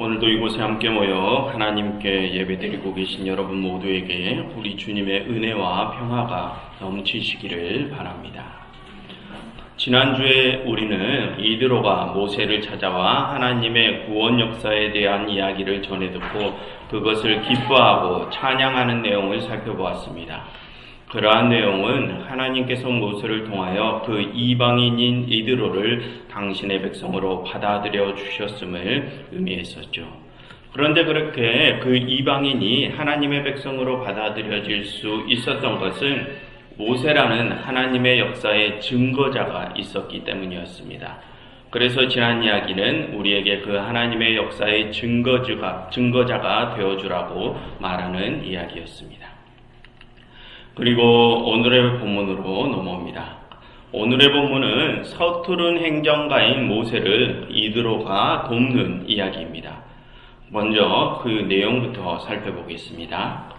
오늘도 이곳에 함께 모여 하나님께 예배드리고 계신 여러분 모두에게 우리 주님의 은혜와 평화가 넘치시기를 바랍니다. 지난주에 우리는 이드로가 모세를 찾아와 하나님의 구원 역사에 대한 이야기를 전해 듣고 그것을 기뻐하고 찬양하는 내용을 살펴보았습니다. 그러한 내용은 하나님께서 모세를 통하여 그 이방인인 이드로를 당신의 백성으로 받아들여 주셨음을 의미했었죠. 그런데 그렇게 그 이방인이 하나님의 백성으로 받아들여질 수 있었던 것은 모세라는 하나님의 역사의 증거자가 있었기 때문이었습니다. 그래서 지난 이야기는 우리에게 그 하나님의 역사의 증거주가, 증거자가 되어주라고 말하는 이야기였습니다. 그리고 오늘의 본문으로 넘어옵니다. 오늘의 본문은 서투른 행정가인 모세를 이드로가 돕는 이야기입니다. 먼저 그 내용부터 살펴보겠습니다.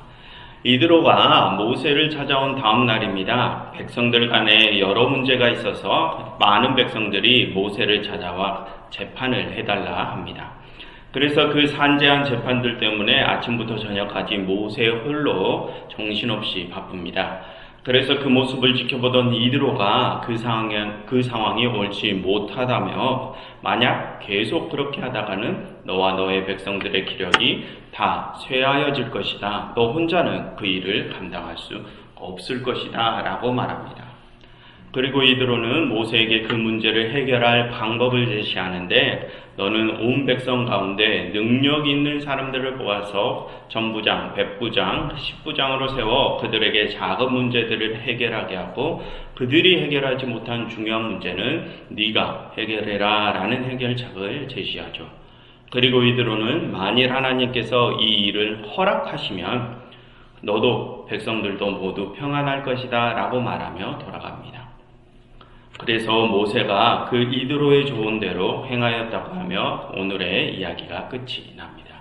이드로가 모세를 찾아온 다음 날입니다. 백성들 간에 여러 문제가 있어서 많은 백성들이 모세를 찾아와 재판을 해달라 합니다. 그래서 그 산재한 재판들 때문에 아침부터 저녁까지 모세 홀로 정신없이 바쁩니다. 그래서 그 모습을 지켜보던 이드로가 그 상황이, 그 상황이 옳지 못하다며 만약 계속 그렇게 하다가는 너와 너의 백성들의 기력이 다 쇠하여질 것이다. 너 혼자는 그 일을 감당할 수 없을 것이다. 라고 말합니다. 그리고 이드로는 모세에게 그 문제를 해결할 방법을 제시하는데 너는 온 백성 가운데 능력 있는 사람들을 뽑아서 전부장, 백부장, 십부장으로 세워 그들에게 작은 문제들을 해결하게 하고 그들이 해결하지 못한 중요한 문제는 네가 해결해라 라는 해결책을 제시하죠. 그리고 이드로는 만일 하나님께서 이 일을 허락하시면 너도 백성들도 모두 평안할 것이다 라고 말하며 돌아갑니다. 그래서 모세가 그 이드로의 좋은 대로 행하였다고 하며 오늘의 이야기가 끝이 납니다.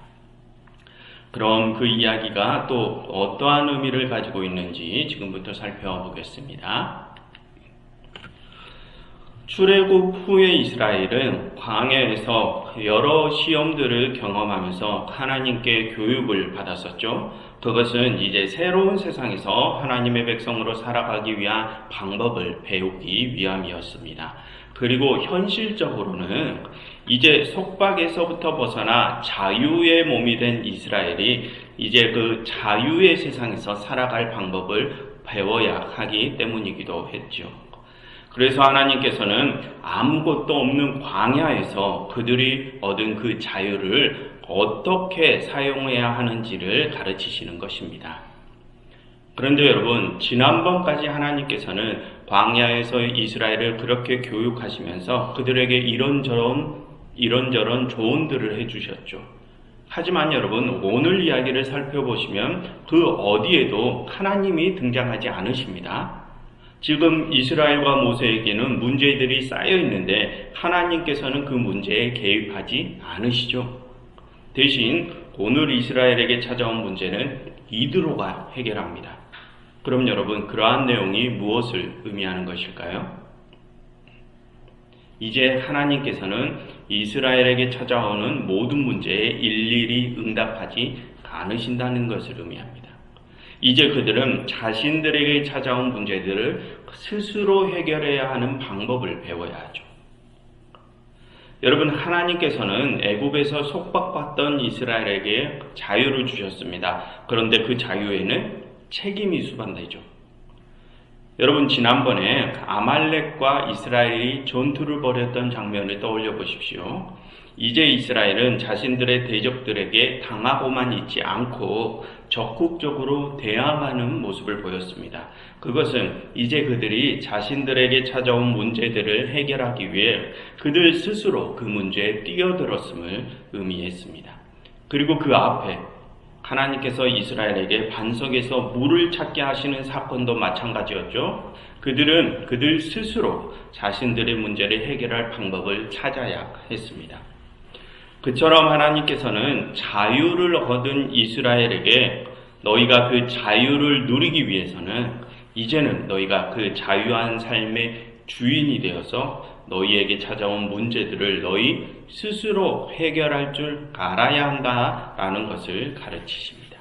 그럼 그 이야기가 또 어떠한 의미를 가지고 있는지 지금부터 살펴보겠습니다. 출애굽 후에 이스라엘은 광야에서 여러 시험들을 경험하면서 하나님께 교육을 받았었죠. 그것은 이제 새로운 세상에서 하나님의 백성으로 살아가기 위한 방법을 배우기 위함이었습니다. 그리고 현실적으로는 이제 속박에서부터 벗어나 자유의 몸이 된 이스라엘이 이제 그 자유의 세상에서 살아갈 방법을 배워야 하기 때문이기도 했죠. 그래서 하나님께서는 아무것도 없는 광야에서 그들이 얻은 그 자유를 어떻게 사용해야 하는지를 가르치시는 것입니다. 그런데 여러분, 지난번까지 하나님께서는 광야에서 이스라엘을 그렇게 교육하시면서 그들에게 이런저런, 이런저런 조언들을 해주셨죠. 하지만 여러분, 오늘 이야기를 살펴보시면 그 어디에도 하나님이 등장하지 않으십니다. 지금 이스라엘과 모세에게는 문제들이 쌓여 있는데 하나님께서는 그 문제에 개입하지 않으시죠. 대신 오늘 이스라엘에게 찾아온 문제는 이드로가 해결합니다. 그럼 여러분, 그러한 내용이 무엇을 의미하는 것일까요? 이제 하나님께서는 이스라엘에게 찾아오는 모든 문제에 일일이 응답하지 않으신다는 것을 의미합니다. 이제 그들은 자신들에게 찾아온 문제들을 스스로 해결해야 하는 방법을 배워야 하죠. 여러분 하나님께서는 애굽에서 속박받던 이스라엘에게 자유를 주셨습니다. 그런데 그 자유에는 책임이 수반되죠. 여러분 지난번에 아말렉과 이스라엘이 전투를 벌였던 장면을 떠올려 보십시오. 이제 이스라엘은 자신들의 대적들에게 당하고만 있지 않고 적극적으로 대항하는 모습을 보였습니다. 그것은 이제 그들이 자신들에게 찾아온 문제들을 해결하기 위해 그들 스스로 그 문제에 뛰어들었음을 의미했습니다. 그리고 그 앞에 하나님께서 이스라엘에게 반석에서 물을 찾게 하시는 사건도 마찬가지였죠. 그들은 그들 스스로 자신들의 문제를 해결할 방법을 찾아야 했습니다. 그처럼 하나님께서는 자유를 얻은 이스라엘에게 너희가 그 자유를 누리기 위해서는 이제는 너희가 그 자유한 삶의 주인이 되어서 너희에게 찾아온 문제들을 너희 스스로 해결할 줄 알아야 한다라는 것을 가르치십니다.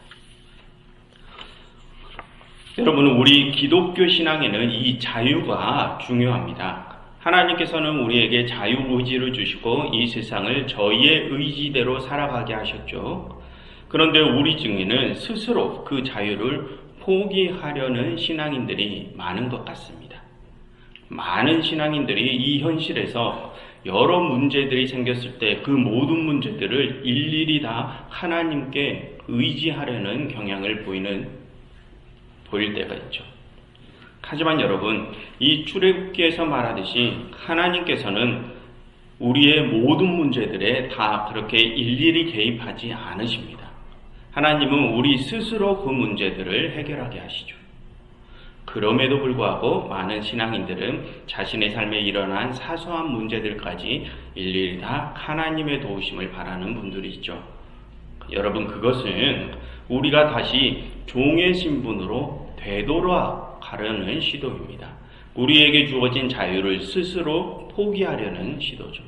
여러분, 우리 기독교 신앙에는 이 자유가 중요합니다. 하나님께서는 우리에게 자유 의지를 주시고 이 세상을 저희의 의지대로 살아가게 하셨죠. 그런데 우리 중에는 스스로 그 자유를 포기하려는 신앙인들이 많은 것 같습니다. 많은 신앙인들이 이 현실에서 여러 문제들이 생겼을 때 그 모든 문제들을 일일이 다 하나님께 의지하려는 경향을 보이는 보일 때가 있죠. 하지만 여러분, 이 출애굽기에서 말하듯이 하나님께서는 우리의 모든 문제들에 다 그렇게 일일이 개입하지 않으십니다. 하나님은 우리 스스로 그 문제들을 해결하게 하시죠. 그럼에도 불구하고 많은 신앙인들은 자신의 삶에 일어난 사소한 문제들까지 일일이 다 하나님의 도우심을 바라는 분들이 있죠. 여러분, 그것은 우리가 다시 종의 신분으로 되돌아 가려는 시도입니다. 우리에게 주어진 자유를 스스로 포기하려는 시도죠.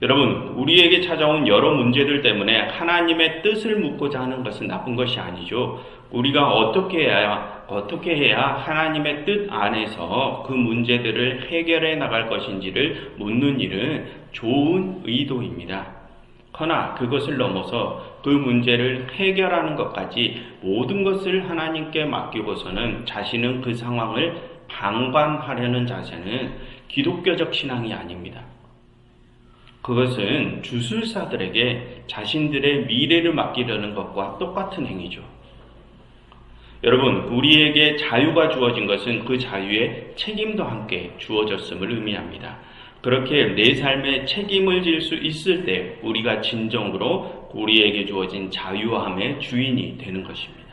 여러분, 우리에게 찾아온 여러 문제들 때문에 하나님의 뜻을 묻고자 하는 것은 나쁜 것이 아니죠. 우리가 어떻게 해야, 어떻게 해야 하나님의 뜻 안에서 그 문제들을 해결해 나갈 것인지를 묻는 일은 좋은 의도입니다. 그러나 그것을 넘어서 그 문제를 해결하는 것까지 모든 것을 하나님께 맡기고서는 자신은 그 상황을 방관하려는 자세는 기독교적 신앙이 아닙니다. 그것은 주술사들에게 자신들의 미래를 맡기려는 것과 똑같은 행위죠. 여러분, 우리에게 자유가 주어진 것은 그 자유에 책임도 함께 주어졌음을 의미합니다. 그렇게 내 삶에 책임을 질 수 있을 때 우리가 진정으로 우리에게 주어진 자유함의 주인이 되는 것입니다.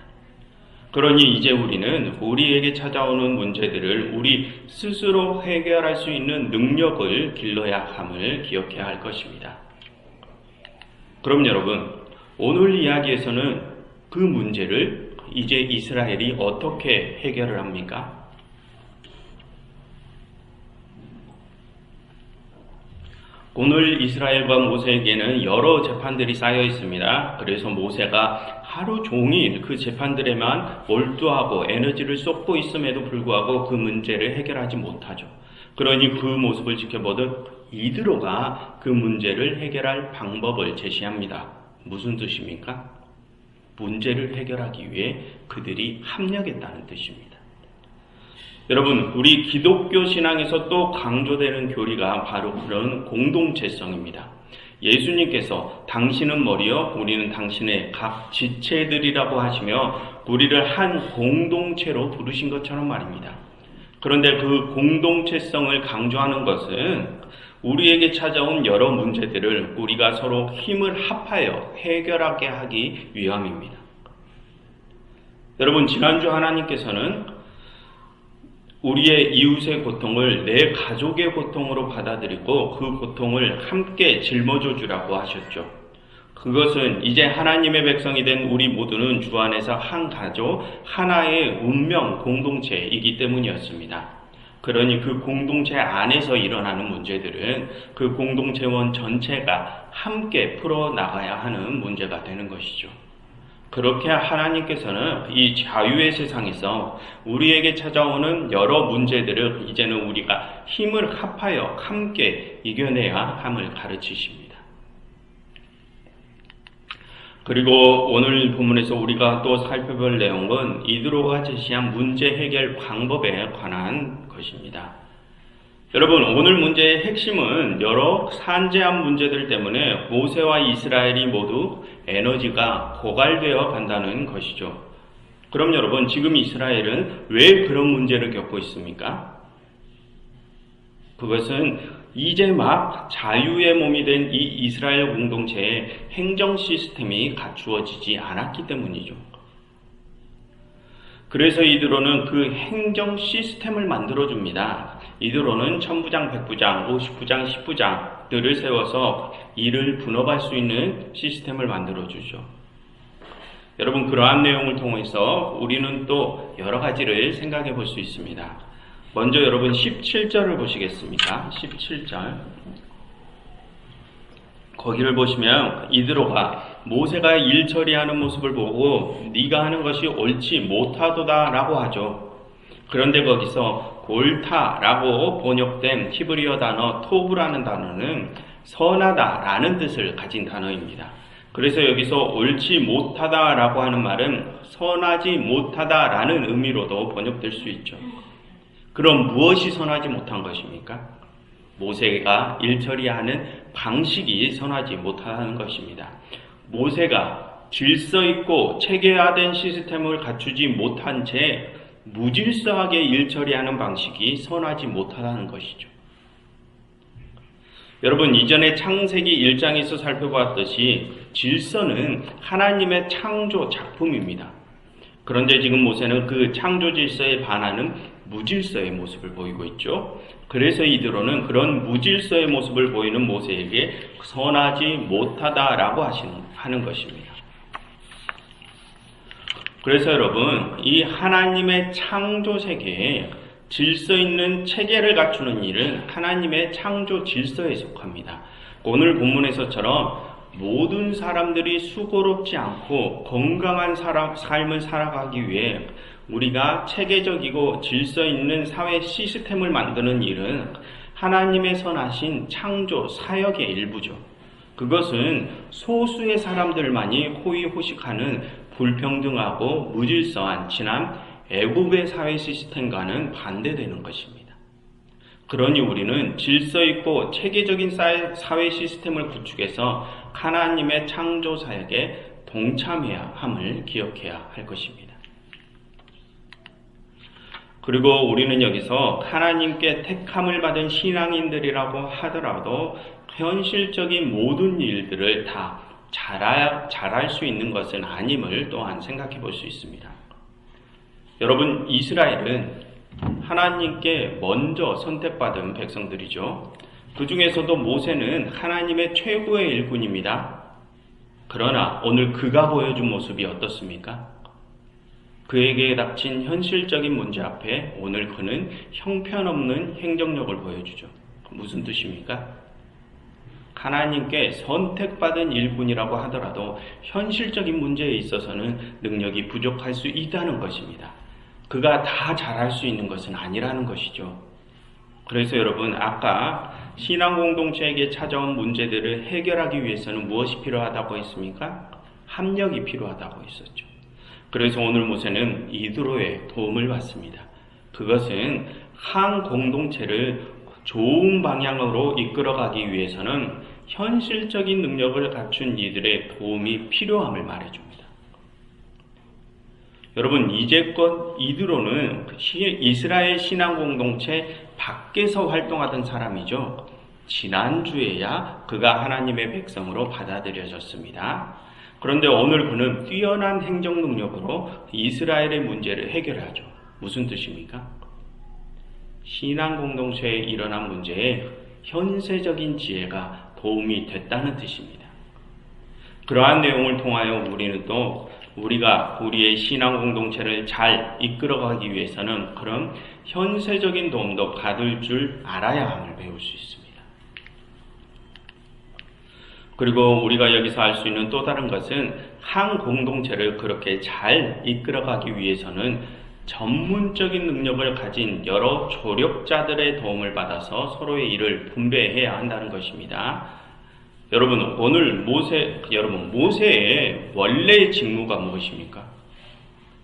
그러니 이제 우리는 우리에게 찾아오는 문제들을 우리 스스로 해결할 수 있는 능력을 길러야 함을 기억해야 할 것입니다. 그럼 여러분, 오늘 이야기에서는 그 문제를 이제 이스라엘이 어떻게 해결을 합니까? 오늘 이스라엘과 모세에게는 여러 재판들이 쌓여 있습니다. 그래서 모세가 하루 종일 그 재판들에만 몰두하고 에너지를 쏟고 있음에도 불구하고 그 문제를 해결하지 못하죠. 그러니 그 모습을 지켜보듯 이드로가 그 문제를 해결할 방법을 제시합니다. 무슨 뜻입니까? 문제를 해결하기 위해 그들이 합력했다는 뜻입니다. 여러분, 우리 기독교 신앙에서 또 강조되는 교리가 바로 그런 공동체성입니다. 예수님께서 당신은 머리요, 우리는 당신의 각 지체들이라고 하시며 우리를 한 공동체로 부르신 것처럼 말입니다. 그런데 그 공동체성을 강조하는 것은 우리에게 찾아온 여러 문제들을 우리가 서로 힘을 합하여 해결하게 하기 위함입니다. 여러분, 지난주 하나님께서는 우리의 이웃의 고통을 내 가족의 고통으로 받아들이고 그 고통을 함께 짊어져 주라고 하셨죠. 그것은 이제 하나님의 백성이 된 우리 모두는 주 안에서 한 가족, 하나의 운명 공동체이기 때문이었습니다. 그러니 그 공동체 안에서 일어나는 문제들은 그 공동체원 전체가 함께 풀어나가야 하는 문제가 되는 것이죠. 그렇게 하나님께서는 이 자유의 세상에서 우리에게 찾아오는 여러 문제들을 이제는 우리가 힘을 합하여 함께 이겨내야 함을 가르치십니다. 그리고 오늘 본문에서 우리가 또 살펴볼 내용은 이드로가 제시한 문제 해결 방법에 관한 것입니다. 여러분, 오늘 문제의 핵심은 여러 산재한 문제들 때문에 모세와 이스라엘이 모두 에너지가 고갈되어 간다는 것이죠. 그럼 여러분, 지금 이스라엘은 왜 그런 문제를 겪고 있습니까? 그것은 이제 막 자유의 몸이 된 이 이스라엘 공동체의 행정 시스템이 갖추어지지 않았기 때문이죠. 그래서 이드로는 그 행정 시스템을 만들어줍니다. 이드로는 천부장, 백부장, 오십부장, 십부장들을 세워서 일을 분업할 수 있는 시스템을 만들어 주죠. 여러분, 그러한 내용을 통해서 우리는 또 여러 가지를 생각해 볼 수 있습니다. 먼저 여러분 17절을 보시겠습니다. 17절. 거기를 보시면 이드로가 모세가 일 처리하는 모습을 보고 네가 하는 것이 옳지 못하도다라고 하죠. 그런데 거기서 골타라고 번역된 히브리어 단어 토브라는 단어는 선하다라는 뜻을 가진 단어입니다. 그래서 여기서 옳지 못하다라고 하는 말은 선하지 못하다라는 의미로도 번역될 수 있죠. 그럼 무엇이 선하지 못한 것입니까? 모세가 일처리 하는 방식이 선하지 못하는 것입니다. 모세가 질서 있고 체계화된 시스템을 갖추지 못한 채 무질서하게 일 처리하는 방식이 선하지 못하다는 것이죠. 여러분, 이전에 창세기 1장에서 살펴보았듯이 질서는 하나님의 창조 작품입니다. 그런데 지금 모세는 그 창조 질서에 반하는 무질서의 모습을 보이고 있죠. 그래서 이드로는 그런 무질서의 모습을 보이는 모세에게 선하지 못하다라고 하시는, 하는 것입니다. 그래서 여러분, 이 하나님의 창조 세계에 질서 있는 체계를 갖추는 일은 하나님의 창조 질서에 속합니다. 오늘 본문에서처럼 모든 사람들이 수고롭지 않고 건강한 사람, 삶을 살아가기 위해 우리가 체계적이고 질서 있는 사회 시스템을 만드는 일은 하나님의 선하신 창조 사역의 일부죠. 그것은 소수의 사람들만이 호의호식하는 불평등하고 무질서한 지난 애국의 사회 시스템과는 반대되는 것입니다. 그러니 우리는 질서 있고 체계적인 사회 시스템을 구축해서 하나님의 창조 사역에 동참해야 함을 기억해야 할 것입니다. 그리고 우리는 여기서 하나님께 택함을 받은 신앙인들이라고 하더라도 현실적인 모든 일들을 다 잘할, 잘할 수 있는 것은 아님을 또한 생각해 볼 수 있습니다. 여러분, 이스라엘은 하나님께 먼저 선택받은 백성들이죠. 그 중에서도 모세는 하나님의 최고의 일꾼입니다. 그러나 오늘 그가 보여준 모습이 어떻습니까? 그에게 닥친 현실적인 문제 앞에 오늘 그는 형편없는 행정력을 보여주죠. 무슨 뜻입니까? 하나님께 선택받은 일꾼이라고 하더라도 현실적인 문제에 있어서는 능력이 부족할 수 있다는 것입니다. 그가 다 잘할 수 있는 것은 아니라는 것이죠. 그래서 여러분, 아까 신앙 공동체에게 찾아온 문제들을 해결하기 위해서는 무엇이 필요하다고 했습니까? 합력이 필요하다고 했었죠. 그래서 오늘 모세는 이드로의 도움을 받습니다. 그것은 한 공동체를 좋은 방향으로 이끌어가기 위해서는 현실적인 능력을 갖춘 이들의 도움이 필요함을 말해줍니다. 여러분, 이제껏 이드로는 이스라엘 신앙 공동체 밖에서 활동하던 사람이죠. 지난주에야 그가 하나님의 백성으로 받아들여졌습니다. 그런데 오늘 그는 뛰어난 행정 능력으로 이스라엘의 문제를 해결하죠. 무슨 뜻입니까? 신앙 공동체에 일어난 문제에 현세적인 지혜가 도움이 됐다는 뜻입니다. 그러한 내용을 통하여 우리는 또 우리가 우리의 신앙 공동체를 잘 이끌어가기 위해서는 그런 현세적인 도움도 받을 줄 알아야 함을 배울 수 있습니다. 그리고 우리가 여기서 알 수 있는 또 다른 것은 한 공동체를 그렇게 잘 이끌어가기 위해서는 전문적인 능력을 가진 여러 조력자들의 도움을 받아서 서로의 일을 분배해야 한다는 것입니다. 여러분, 오늘 모세, 여러분, 모세의 원래의 직무가 무엇입니까?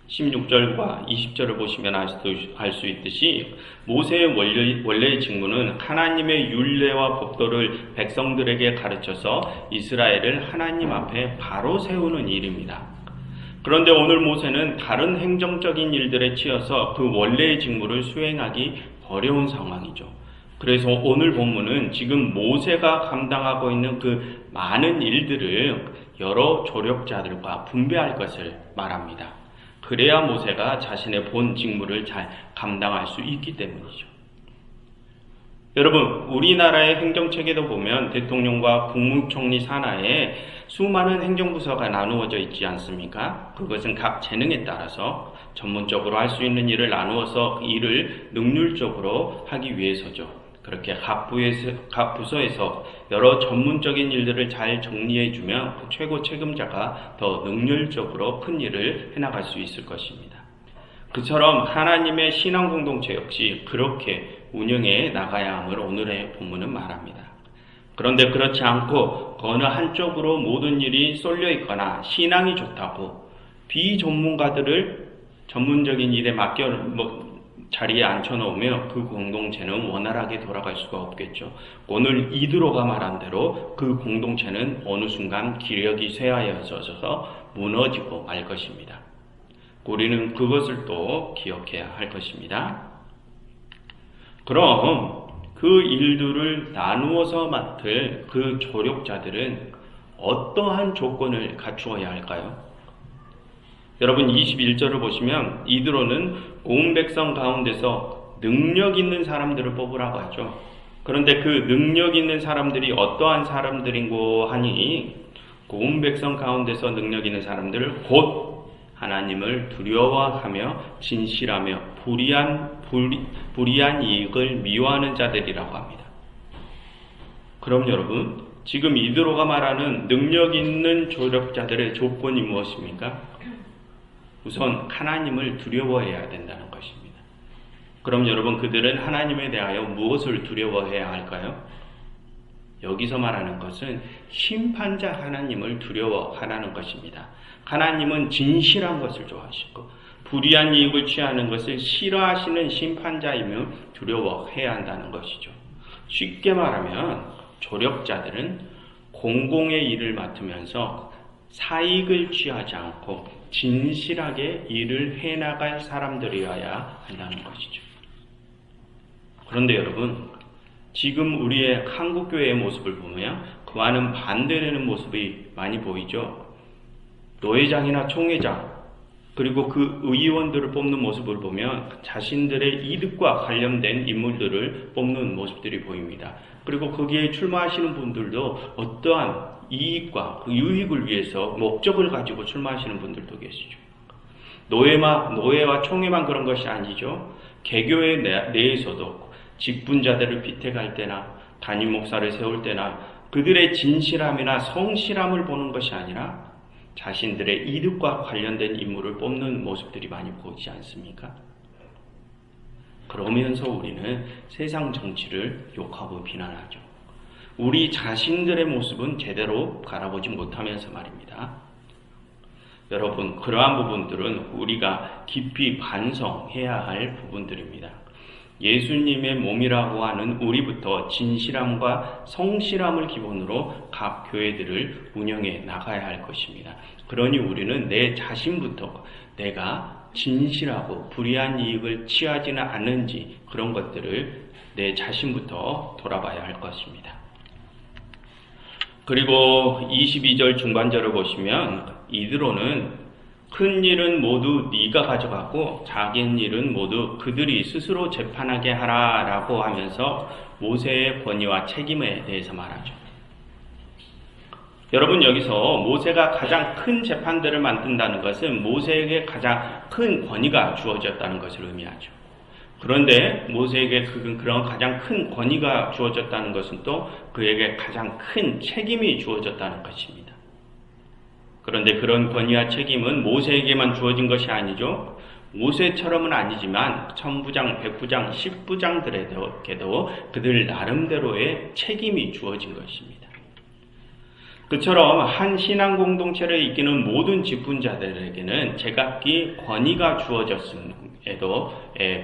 16절과 20절을 보시면 알 수 있듯이 모세의 원래, 원래의 직무는 하나님의 율례와 법도를 백성들에게 가르쳐서 이스라엘을 하나님 앞에 바로 세우는 일입니다. 그런데 오늘 모세는 다른 행정적인 일들에 치여서 그 원래의 직무를 수행하기 어려운 상황이죠. 그래서 오늘 본문은 지금 모세가 감당하고 있는 그 많은 일들을 여러 조력자들과 분배할 것을 말합니다. 그래야 모세가 자신의 본 직무를 잘 감당할 수 있기 때문이죠. 여러분, 우리나라의 행정체계도 보면 대통령과 국무총리 산하에 수많은 행정부서가 나누어져 있지 않습니까? 그것은 각 재능에 따라서 전문적으로 할 수 있는 일을 나누어서 일을 능률적으로 하기 위해서죠. 그렇게 각 부에서, 각 부서에서 여러 전문적인 일들을 잘 정리해주면 그 최고 책임자가 더 능률적으로 큰 일을 해나갈 수 있을 것입니다. 그처럼 하나님의 신앙 공동체 역시 그렇게 운영해 나가야 함을 오늘의 본문은 말합니다. 그런데 그렇지 않고 어느 한쪽으로 모든 일이 쏠려 있거나 신앙이 좋다고 비전문가들을 전문적인 일에 맡겨 뭐, 자리에 앉혀놓으면 그 공동체는 원활하게 돌아갈 수가 없겠죠. 오늘 이드로가 말한 대로 그 공동체는 어느 순간 기력이 쇠하여져서 무너지고 말 것입니다. 우리는 그것을 또 기억해야 할 것입니다. 그럼 그 일들을 나누어서 맡을 그 조력자들은 어떠한 조건을 갖추어야 할까요? 여러분 21절을 보시면 이드로는 온 백성 가운데서 능력 있는 사람들을 뽑으라고 하죠. 그런데 그 능력 있는 사람들이 어떠한 사람들인고 하니 온 백성 가운데서 능력 있는 사람들을 곧 하나님을 두려워하며 진실하며 불의한 불, 불의한 이익을 미워하는 자들이라고 합니다. 그럼 여러분 지금 이드로가 말하는 능력 있는 조력자들의 조건이 무엇입니까? 우선 하나님을 두려워해야 된다는 것입니다. 그럼 여러분 그들은 하나님에 대하여 무엇을 두려워해야 할까요? 여기서 말하는 것은 심판자 하나님을 두려워하라는 것입니다. 하나님은 진실한 것을 좋아하시고 불의한 이익을 취하는 것을 싫어하시는 심판자이며 두려워해야 한다는 것이죠. 쉽게 말하면 조력자들은 공공의 일을 맡으면서 사익을 취하지 않고 진실하게 일을 해나갈 사람들이어야 한다는 것이죠. 그런데 여러분, 지금 우리의 한국교회의 모습을 보면 그와는 반대되는 모습이 많이 보이죠. 노회장이나 총회장, 그리고 그 의원들을 뽑는 모습을 보면 자신들의 이득과 관련된 인물들을 뽑는 모습들이 보입니다. 그리고 거기에 출마하시는 분들도 어떠한 이익과 그 유익을 위해서 목적을 가지고 출마하시는 분들도 계시죠. 노예마, 노예와 총회만 그런 것이 아니죠. 개교회 내에서도 직분자들을 피택할 때나 담임 목사를 세울 때나 그들의 진실함이나 성실함을 보는 것이 아니라 자신들의 이득과 관련된 인물을 뽑는 모습들이 많이 보이지 않습니까? 그러면서 우리는 세상 정치를 욕하고 비난하죠. 우리 자신들의 모습은 제대로 바라보지 못하면서 말입니다. 여러분, 그러한 부분들은 우리가 깊이 반성해야 할 부분들입니다. 예수님의 몸이라고 하는 우리부터 진실함과 성실함을 기본으로 각 교회들을 운영해 나가야 할 것입니다. 그러니 우리는 내 자신부터 내가 진실하고 불의한 이익을 취하지는 않는지 그런 것들을 내 자신부터 돌아봐야 할 것입니다. 그리고 22절 중반절을 보시면 이드로는 큰 일은 모두 네가 가져가고 작은 일은 모두 그들이 스스로 재판하게 하라라고 하면서 모세의 권위와 책임에 대해서 말하죠. 여러분 여기서 모세가 가장 큰 재판들을 만든다는 것은 모세에게 가장 큰 권위가 주어졌다는 것을 의미하죠. 그런데 모세에게 그, 그런 가장 큰 권위가 주어졌다는 것은 또 그에게 가장 큰 책임이 주어졌다는 것입니다. 그런데 그런 권위와 책임은 모세에게만 주어진 것이 아니죠. 모세처럼은 아니지만 천부장, 백부장, 십부장들에게도 그들 나름대로의 책임이 주어진 것입니다. 그처럼 한 신앙 공동체를 이끄는 모든 직분자들에게는 제각기 권위가 주어졌음에도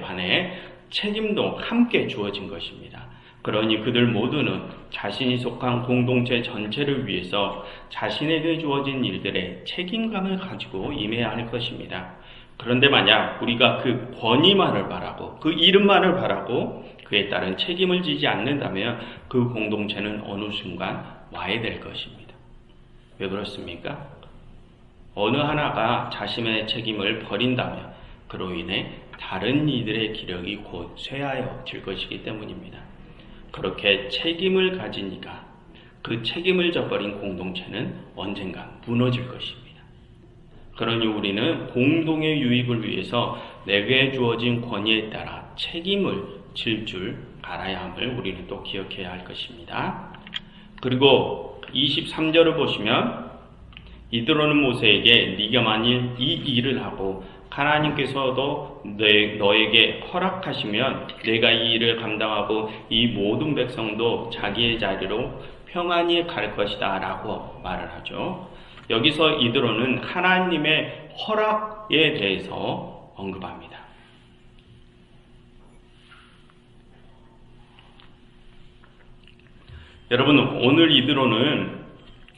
반해 책임도 함께 주어진 것입니다. 그러니 그들 모두는 자신이 속한 공동체 전체를 위해서 자신에게 주어진 일들의 책임감을 가지고 임해야 할 것입니다. 그런데 만약 우리가 그 권위만을 바라고 그 이름만을 바라고 그에 따른 책임을 지지 않는다면 그 공동체는 어느 순간 와해될 것입니다. 왜 그렇습니까? 어느 하나가 자신의 책임을 버린다면 그로 인해 다른 이들의 기력이 곧 쇠하여질 것이기 때문입니다. 그렇게 책임을 가지니까 그 책임을 져버린 공동체는 언젠가 무너질 것입니다. 그러니 우리는 공동의 유익을 위해서 내게 주어진 권위에 따라 책임을 질 줄 알아야 함을 우리는 또 기억해야 할 것입니다. 그리고 23절을 보시면 이드로는 모세에게 네가 만일 이 일을 하고 하나님께서도 너에게 허락하시면 내가 이 일을 감당하고 이 모든 백성도 자기의 자리로 평안히 갈 것이다 라고 말을 하죠. 여기서 이드로는 하나님의 허락에 대해서 언급합니다. 여러분, 오늘 이드로는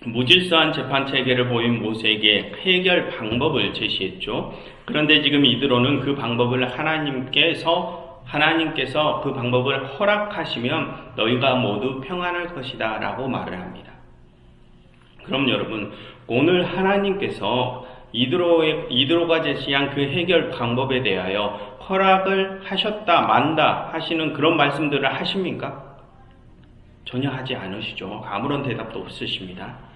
무질서한 재판 체계를 보인 모세에게 해결 방법을 제시했죠. 그런데 지금 이드로는 그 방법을 하나님께서 하나님께서 그 방법을 허락하시면 너희가 모두 평안할 것이다 라고 말을 합니다. 그럼 여러분, 오늘 하나님께서 이드로의, 이드로가 제시한 그 해결 방법에 대하여 허락을 하셨다, 만다 하시는 그런 말씀들을 하십니까? 전혀 하지 않으시죠. 아무런 대답도 없으십니다.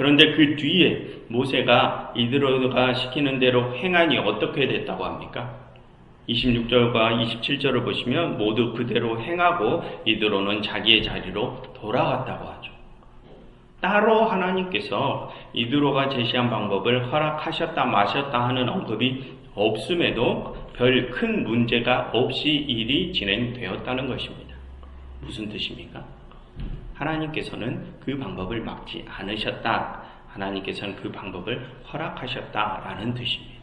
그런데 그 뒤에 모세가 이드로가 시키는 대로 행하니 어떻게 됐다고 합니까? 26절과 27절을 보시면 모두 그대로 행하고 이드로는 자기의 자리로 돌아갔다고 하죠. 따로 하나님께서 이드로가 제시한 방법을 허락하셨다 마셨다 하는 언급이 없음에도 별 큰 문제가 없이 일이 진행되었다는 것입니다. 무슨 뜻입니까? 하나님께서는 그 방법을 막지 않으셨다. 하나님께서는 그 방법을 허락하셨다라는 뜻입니다.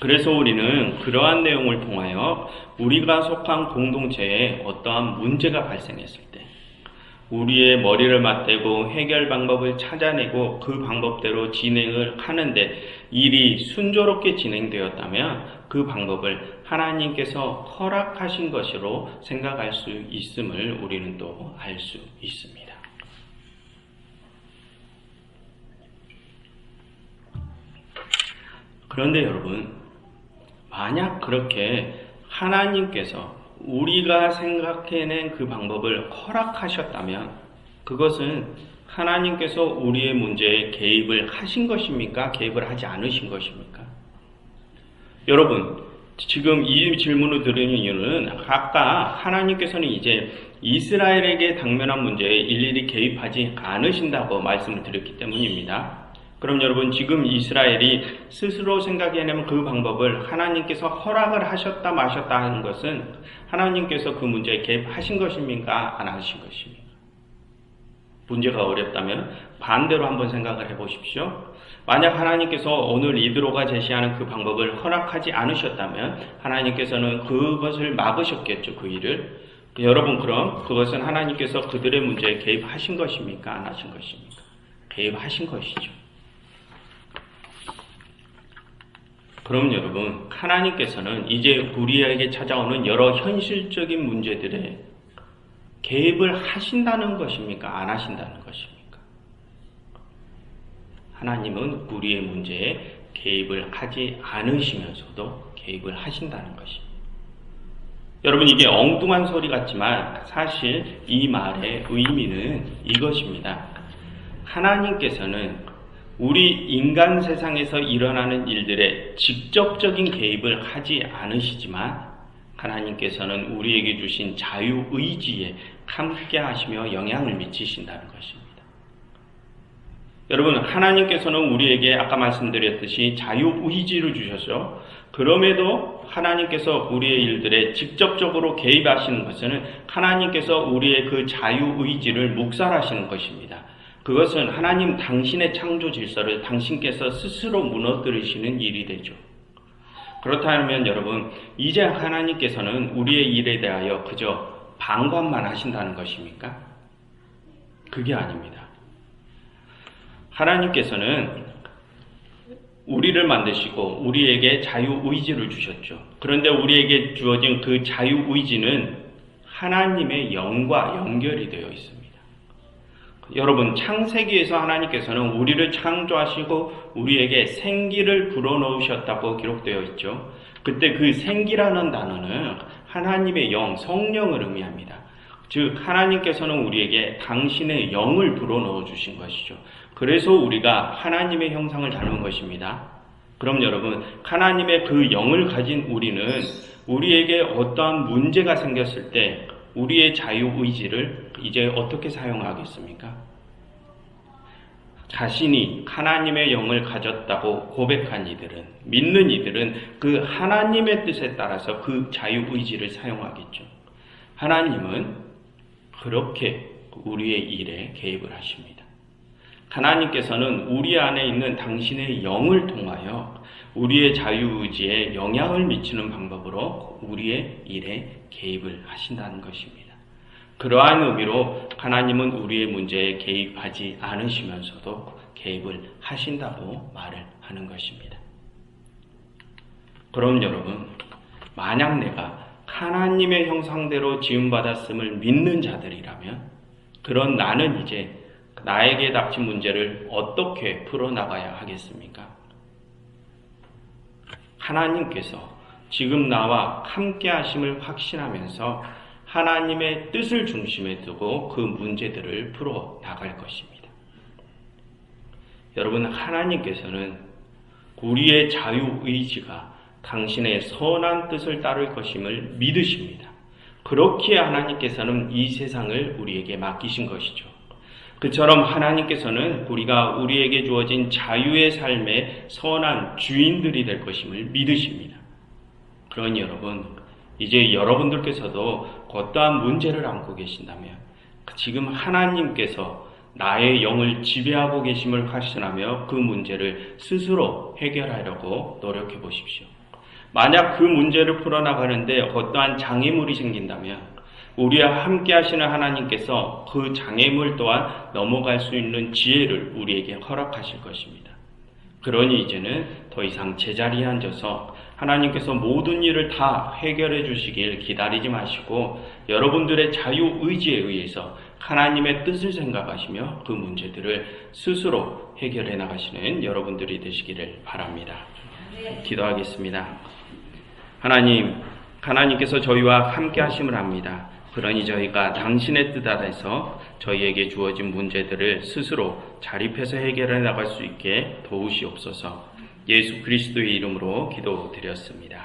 그래서 우리는 그러한 내용을 통하여 우리가 속한 공동체에 어떠한 문제가 발생했을 때 우리의 머리를 맞대고 해결 방법을 찾아내고 그 방법대로 진행을 하는데 일이 순조롭게 진행되었다면 그 방법을 하나님께서 허락하신 것으로 생각할 수 있음을 우리는 또 알 수 있습니다. 그런데 여러분, 만약 그렇게 하나님께서 우리가 생각해낸 그 방법을 허락하셨다면 그것은 하나님께서 우리의 문제에 개입을 하신 것입니까? 개입을 하지 않으신 것입니까? 여러분, 지금 이 질문을 드리는 이유는 아까 하나님께서는 이제 이스라엘에게 당면한 문제에 일일이 개입하지 않으신다고 말씀을 드렸기 때문입니다. 그럼 여러분 지금 이스라엘이 스스로 생각해내면 그 방법을 하나님께서 허락을 하셨다 마셨다 하는 것은 하나님께서 그 문제에 개입하신 것입니까? 안 하신 것입니까? 문제가 어렵다면 반대로 한번 생각을 해보십시오. 만약 하나님께서 오늘 이드로가 제시하는 그 방법을 허락하지 않으셨다면 하나님께서는 그것을 막으셨겠죠. 그 일을. 여러분 그럼 그것은 하나님께서 그들의 문제에 개입하신 것입니까? 안 하신 것입니까? 개입하신 것이죠. 그럼 여러분, 하나님께서는 이제 우리에게 찾아오는 여러 현실적인 문제들에 개입을 하신다는 것입니까? 안 하신다는 것입니까? 하나님은 우리의 문제에 개입을 하지 않으시면서도 개입을 하신다는 것입니다. 여러분, 이게 엉뚱한 소리 같지만 사실 이 말의 의미는 이것입니다. 하나님께서는 우리 인간 세상에서 일어나는 일들에 직접적인 개입을 하지 않으시지만 하나님께서는 우리에게 주신 자유 의지에 함께 하시며 영향을 미치신다는 것입니다. 여러분, 하나님께서는 우리에게 아까 말씀드렸듯이 자유 의지를 주셔서 그럼에도 하나님께서 우리의 일들에 직접적으로 개입하시는 것은 하나님께서 우리의 그 자유 의지를 묵살하시는 것입니다. 그것은 하나님 당신의 창조 질서를 당신께서 스스로 무너뜨리시는 일이 되죠. 그렇다면 여러분, 이제 하나님께서는 우리의 일에 대하여 그저 방관만 하신다는 것입니까? 그게 아닙니다. 하나님께서는 우리를 만드시고 우리에게 자유의지를 주셨죠. 그런데 우리에게 주어진 그 자유의지는 하나님의 영과 연결이 되어 있습니다. 여러분, 창세기에서 하나님께서는 우리를 창조하시고 우리에게 생기를 불어넣으셨다고 기록되어 있죠. 그때 그 생기라는 단어는 하나님의 영, 성령을 의미합니다. 즉, 하나님께서는 우리에게 당신의 영을 불어넣어 주신 것이죠. 그래서 우리가 하나님의 형상을 닮은 것입니다. 그럼 여러분, 하나님의 그 영을 가진 우리는 우리에게 어떠한 문제가 생겼을 때 우리의 자유 의지를 이제 어떻게 사용하겠습니까? 자신이 하나님의 영을 가졌다고 고백한 이들은, 믿는 이들은 그 하나님의 뜻에 따라서 그 자유 의지를 사용하겠죠. 하나님은 그렇게 우리의 일에 개입을 하십니다. 하나님께서는 우리 안에 있는 당신의 영을 통하여 우리의 자유의지에 영향을 미치는 방법으로 우리의 일에 개입을 하신다는 것입니다. 그러한 의미로 하나님은 우리의 문제에 개입하지 않으시면서도 개입을 하신다고 말을 하는 것입니다. 그럼 여러분, 만약 내가 하나님의 형상대로 지음받았음을 믿는 자들이라면, 그런 나는 이제 나에게 닥친 문제를 어떻게 풀어나가야 하겠습니까? 하나님께서 지금 나와 함께 하심을 확신하면서 하나님의 뜻을 중심에 두고 그 문제들을 풀어 나갈 것입니다. 여러분, 하나님께서는 우리의 자유의지가 당신의 선한 뜻을 따를 것임을 믿으십니다. 그렇기에 하나님께서는 이 세상을 우리에게 맡기신 것이죠. 그처럼 하나님께서는 우리가 우리에게 주어진 자유의 삶의 선한 주인들이 될 것임을 믿으십니다. 그러니 여러분, 이제 여러분들께서도 어떠한 문제를 안고 계신다면 지금 하나님께서 나의 영을 지배하고 계심을 확신하며 그 문제를 스스로 해결하려고 노력해 보십시오. 만약 그 문제를 풀어나가는데 어떠한 장애물이 생긴다면 우리와 함께 하시는 하나님께서 그 장애물 또한 넘어갈 수 있는 지혜를 우리에게 허락하실 것입니다. 그러니 이제는 더 이상 제자리에 앉아서 하나님께서 모든 일을 다 해결해 주시길 기다리지 마시고 여러분들의 자유 의지에 의해서 하나님의 뜻을 생각하시며 그 문제들을 스스로 해결해 나가시는 여러분들이 되시기를 바랍니다. 기도하겠습니다. 하나님, 하나님께서 저희와 함께 하심을 합니다. 그러니 저희가 당신의 뜻 아래서 저희에게 주어진 문제들을 스스로 자립해서 해결해 나갈 수 있게 도우시옵소서 예수 그리스도의 이름으로 기도드렸습니다.